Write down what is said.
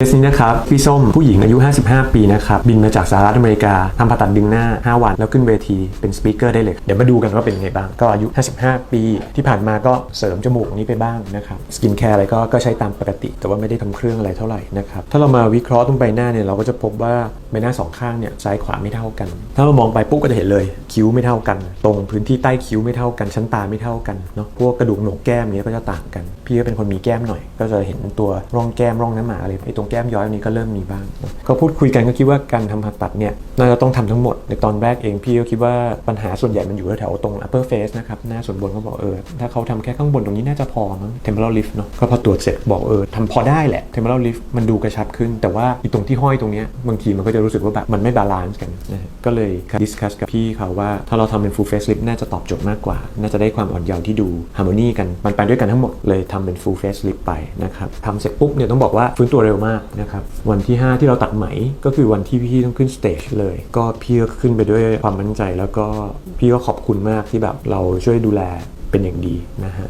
เคสนี้นะครับพี่ส้มผู้หญิงอายุ 55 ปีนะครับบินมาจากสหรัฐอเมริกาทำผ่าตัดดึงหน้า 5 วัน แล้วขึ้นเวทีเป็นสปีกเกอร์ได้เลย เดี๋ยวมาดูกันว่าเป็นยังไงบ้าง ก็อายุ 55 ปี ที่ผ่านมาก็เสริมจมูกนี้ไปบ้างนะครับสกินแคร์อะไรก็ก็ใช้ตามปกติ แต่ว่าไม่ได้ทำเครื่องอะไรเท่าไหร่นะครับถ้าเรามาวิเคราะห์ตรงใบหน้าเนี่ยเราก็จะพบว่าใบหน้าสองข้างเนี่ยซ้ายขวาไม่เท่ากัน ถ้าเรามองไปปุ๊บก็จะเห็นเลยคิ้วไม่เท่ากัน ตรงพื้นที่ใต้คิ้วไม่เท่ากันชั้นตาไม่เท่ากันเนาะพวกกระดูกโหนกแก้มเนี้ยก็จะต่างกัน พี่ก็เป็นคนมีแก้มหน่อย ก็จะเห็นตัวร่องแก้มร่องน้ำหมาอะไรไอ้ตรงแก้มย้อยอันนี้ก็เริ่มมีบ้างเนอะก็พูดคุยกันก็คิดว่าการทำผ่าตัดเนี่ยน่าจะต้องทำทั้งหมด ในตอนแรกเองพี่ก็คิดว่าปัญหาส่วนใหญ่มันอยู่แถวตรง upper face นะครับหน้าส่วนบนเขาบอกเออถ้าเขาทำแค่ข้างบนตรงนี้น่าจะพอมั้ง temporal lift เนาะก็พอตรวจเสร็จบอกเออทำพอได้แหละ temporal lift มันดูกระชับขึ้น แต่ว่าอีตรงที่ห้อยตรงนี้บางทีมันก็จะรู้สึกว่าแบบมันไม่บาลานซ์กันนะก็เลยดิสคัสกับพี่เขาว่าถ้าเราทำเป็น full face lift น่าจะตอบโจทย์มากกว่า น่าจะได้ความอ่อนเยาว์ที่ดู harmony กันมันไปด้วยกันทั้งหมดเลยทำเป็น full face lift ไปนะครับทำเสร็จปุ๊บเนี่ยต้องบอกว่าฟื้นตัวเร็วมากนะครับวันที่ 5 ที่เราตัดไหมก็คือวันที่พี่ต้องขึ้นสเตจเลย ก็พี่ก็ขึ้นไปด้วยความมั่นใจ แล้วก็พี่ก็ขอบคุณมากที่แบบเราช่วยดูแลเป็นอย่างดีนะฮะ